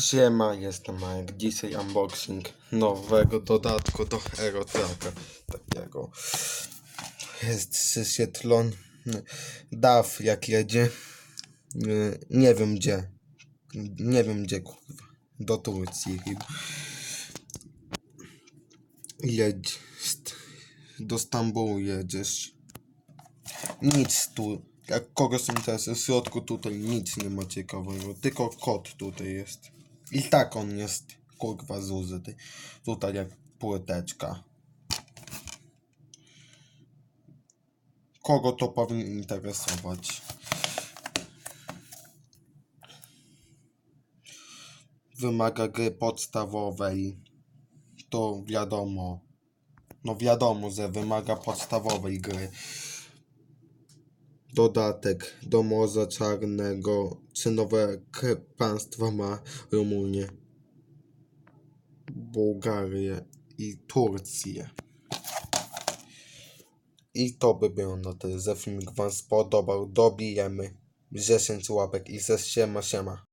Siema, jestem Mike. Dzisiaj unboxing nowego dodatku do Aerotraka. Takiego. Jest siesietron DAF jak jedzie. Nie wiem gdzie. Nie wiem gdzie kurwa. Do Turcji chyba. Do Stambułu jedziesz. Nic tu jak kogoś interesuje, w środku tutaj nic nie ma ciekawego. Tylko kod tutaj jest. I tak on jest kurwa zużyty. Tutaj jak płyteczka. Kogo to powinien interesować? Wymaga gry podstawowej. To wiadomo. No wiadomo, że wymaga podstawowej gry dodatek do Morza Czarnego. Czy nowe państwa ma Rumunię, Bułgarię i Turcję? I to by było na tyle, że filmik wam spodobał. Dobijemy 10 łapek i ze siema siema.